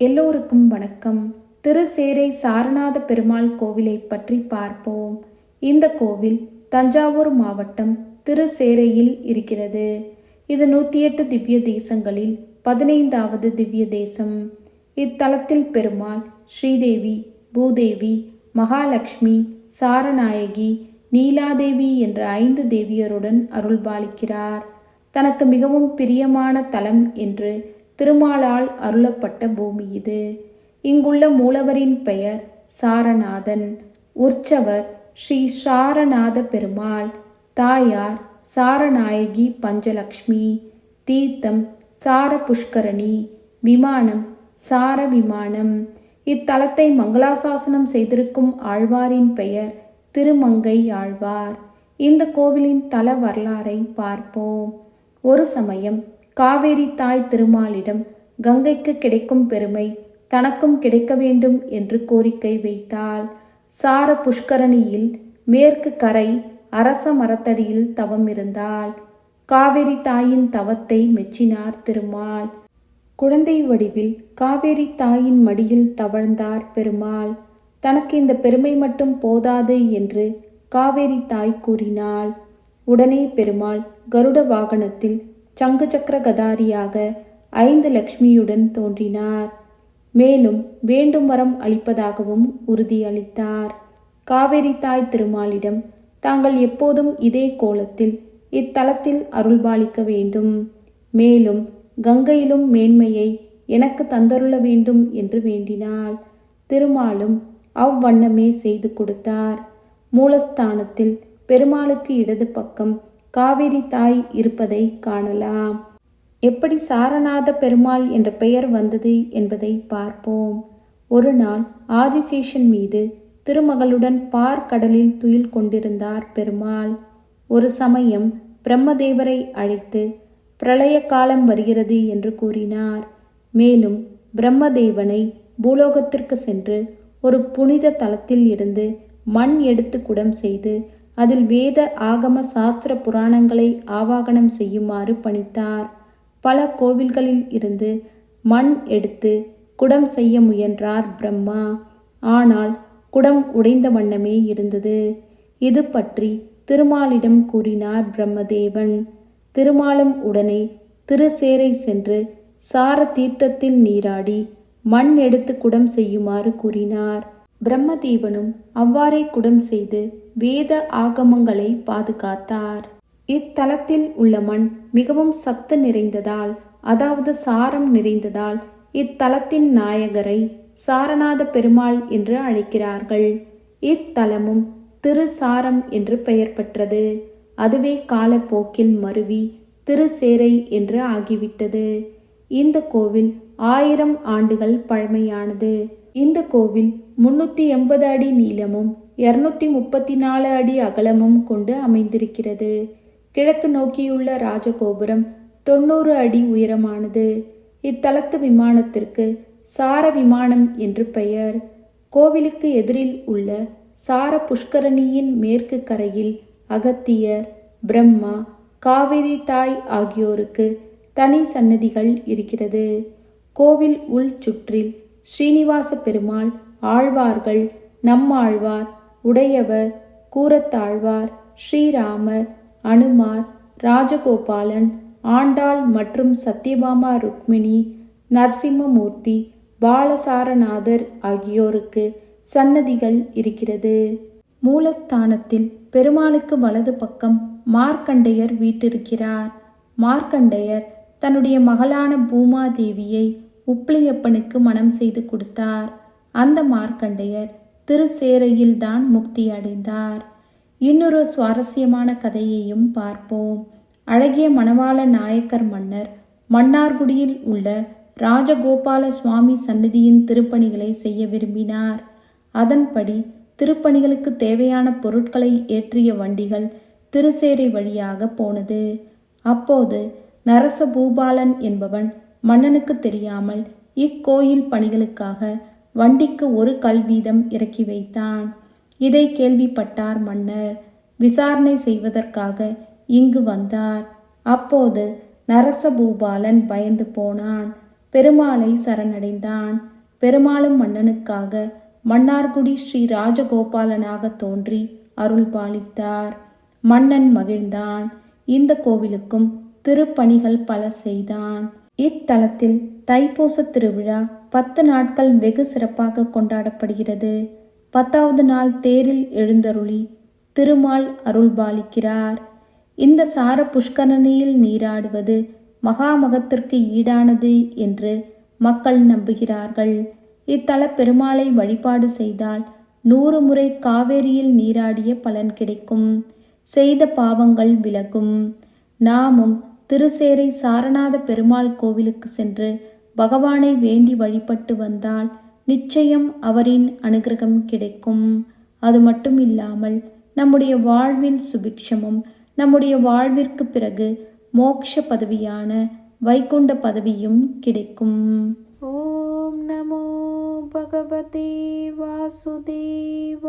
எல்லோருக்கும் வணக்கம். திருசேரை சாரநாத பெருமாள் கோவிலை பற்றி பார்ப்போம். இந்த கோவில் தஞ்சாவூர் மாவட்டம் திருசேரையில் இருக்கிறது. இது நூற்றி எட்டு திவ்ய தேசங்களில் பதினைந்தாவது திவ்ய தேசம். இத்தலத்தில் பெருமாள் ஸ்ரீதேவி பூதேவி மகாலட்சுமி சாரநாயகி நீலாதேவி என்ற ஐந்து தேவியருடன் அருள்பாலிக்கிறார். தனக்கு மிகவும் பிரியமான தலம் என்று திருமாலால் அருளப்பட்ட பூமி இது. இங்குள்ள மூலவரின் பெயர் சாரநாதன். உற்சவர் ஸ்ரீ சாரநாத பெருமாள். தாயார் சாரநாயகி பஞ்சலக்ஷ்மி. தீர்த்தம் சார புஷ்கரணி விமானம் சார விமானம் இத்தலத்தை மங்களாசாசனம் செய்திருக்கும் ஆழ்வாரின் பெயர் திருமங்கை ஆழ்வார். இந்த கோவிலின் தல வரலாறை பார்ப்போம். ஒரு சமயம் காவேரி தாய் திருமாலிடம் கங்கைக்கு கிடைக்கும் பெருமை தனக்கும் கிடைக்க வேண்டும் என்று கோரிக்கை வைத்தாள். சார புஷ்கரணியில் மேற்கு கரை அரச மரத்தடியில் தவம் இருந்தாள். காவேரி தாயின் தவத்தை மெச்சினார் திருமால். குழந்தை வடிவில் காவேரி தாயின் மடியில் தவழ்ந்தார் பெருமாள். தனக்கு இந்த பெருமை மட்டும் போதாது என்று காவேரி தாய் கூறினாள். உடனே பெருமாள் கருட வாகனத்தில் சங்கு சக்கர கதாரியாக ஐந்து லக்ஷ்மியுடன் தோன்றினார். மேலும் வேண்டும் வரம் அளிப்பதாகவும் உறுதியளித்தார். காவேரி தாய் திருமாலிடம் தாங்கள் எப்போதும் இதே கோலத்தில் இத்தலத்தில் அருள்பாலிக்க வேண்டும். மேலும் கங்கையிலும் மேன்மையை எனக்கு தந்தருள வேண்டும் என்று வேண்டினாள். திருமாலும் அவ்வண்ணமே செய்து கொடுத்தார். மூலஸ்தானத்தில் பெருமாளுக்கு இடது பக்கம் காவிரி தாய் இருப்பதை காணலாம். எப்படி சாரநாத பெருமாள் என்ற பெயர் வந்தது என்பதை பார்ப்போம். ஒரு நாள் ஆதிசேஷன் மீது திருமகளுடன் பார் கடலில் துயில் கொண்டிருந்தார் பெருமாள். ஒரு சமயம் பிரம்மதேவரை அழைத்து பிரளய காலம் வருகிறது என்று கூறினார். மேலும் பிரம்மதேவனை பூலோகத்திற்கு சென்று ஒரு புனித தலத்தில் இருந்து மண் எடுத்து குடம் செய்து அதில் வேத ஆகம சாஸ்திர புராணங்களை ஆவாகனம் செய்யுமாறு பணித்தார். பல கோவில்களில் இருந்து மண் எடுத்து குடம் செய்ய முயன்றார் பிரம்மா. ஆனால் குடம் உடைந்த வண்ணமே இருந்தது. இது பற்றி திருமாலிடம் கூறினார் பிரம்மதேவன். திருமாலும் உடனே திருசேரை சென்று சார தீர்த்தத்தில் நீராடி மண் எடுத்து குடம் செய்யுமாறு கூறினார். பிரம்மதேவனும் அவ்வாறே குடம் செய்து வேத ஆகமங்களை பாதுகாத்தார். இத்தலத்தில் உள்ள மண் மிகவும் சத்து நிறைந்ததால் அதாவது சாரம் நிறைந்ததால் இத்தலத்தின் நாயகரை சாரநாத பெருமாள் என்று அழைக்கிறார்கள். இத்தலமும் திருசாரம் என்று பெயர் பெற்றது. அதுவே காலப்போக்கில் மருவி திருசேரை என்று ஆகிவிட்டது. இந்த கோவில் ஆயிரம் ஆண்டுகள் பழமையானது. இந்த கோவில் முன்னூற்றி எண்பது அடி நீளமும் இரநூத்தி முப்பத்தி நாலு அடி அகலமும் கொண்டு அமைந்திருக்கிறது. கிழக்கு நோக்கியுள்ள ராஜகோபுரம் தொண்ணூறு அடி உயரமானது. இத்தலத்து விமானத்திற்கு சார விமானம் என்று பெயர். கோவிலுக்கு எதிரில் உள்ள சார புஷ்கரணியின் மேற்கு கரையில் அகத்தியர் பிரம்மா காவிரி தாய் ஆகியோருக்கு தனி சன்னதிகள் இருக்கிறது. கோவில் உள் சுற்றில் ஸ்ரீனிவாச பெருமாள் ஆழ்வார்கள். நம்மாழ்வார் உடையவர் கூரத்தாழ்வார் ஸ்ரீராமர் அனுமார் ராஜகோபாலன் ஆண்டாள் மற்றும் சத்யபாமா ருக்மிணி நரசிம்மமூர்த்தி பாலசாரநாதர் ஆகியோருக்கு சன்னதிகள் இருக்கிறது. மூலஸ்தானத்தில் பெருமாளுக்கு வலது பக்கம் மார்க்கண்டையர் வீட்டிருக்கிறார். மார்க்கண்டையர் தன்னுடைய மகளான பூமாதேவியை உப்பிலியப்பனுக்கு மனம் செய்து கொடுத்தார். அந்த மார்க்கண்டையர் திருசேரையில்தான் முக்தி அடைந்தார். இன்னொரு சுவாரஸ்யமான கதையையும் பார்ப்போம். அழகிய மணவாள நாயக்கர் மன்னர் மன்னார்குடியில் உள்ள ராஜகோபால சுவாமி சந்நிதியின் திருப்பணிகளை செய்ய விரும்பினார். அதன்படி திருப்பணிகளுக்கு தேவையான பொருட்களை ஏற்றிய வண்டிகள் திருசேரை வழியாக போனது. அப்போது நரச பூபாலன் என்பவன் மன்னனுக்கு தெரியாமல் இக்கோயில் பணிகளுக்காக வண்டிக்கு ஒரு கல் வீதம் இறக்கி வைத்தான். இதை கேள்விப்பட்டார் மன்னர். விசாரணை செய்வதற்காக இங்கு வந்தார். அப்போது நரசபூபாலன் பயந்து போனான். பெருமாளை சரணடைந்தான். பெருமாளும் மன்னனுக்காக மன்னார்குடி ஸ்ரீ ராஜகோபாலனாக தோன்றி அருள் பாலித்தார். மன்னன் மகிழ்ந்தான். இந்த கோவிலுக்கும் திருப்பணிகள் பல செய்தான். இத்தலத்தில் தைப்பூச திருவிழா பத்து நாட்கள் வெகு சிறப்பாக கொண்டாடப்படுகிறது. பத்தாவது நாள் தேரில் எழுந்தருளி திருமால் அருள்பாலிக்கிறார். இந்த சார புஷ்கரணியில் நீராடுவது மகாமகத்திற்கு ஈடானது என்று மக்கள் நம்புகிறார்கள். இத்தல பெருமாளை வழிபாடு செய்தால் நூறு முறை காவேரியில் நீராடிய பலன் கிடைக்கும். செய்த பாவங்கள் விலகும். நாமும் திருசேரை சாரநாத பெருமாள் கோவிலுக்கு சென்று பகவானை வேண்டி வழிபட்டு வந்தால் நிச்சயம் அவரின் அனுகிரகம் கிடைக்கும். அது மட்டும் இல்லாமல் நம்முடைய வாழ்வில் சுபிக்ஷமும் நம்முடைய வாழ்விற்கு பிறகு மோக்ஷ பதவியான வைகுண்ட பதவியும் கிடைக்கும். ஓம் நமோ பகவதே வாசுதேவாய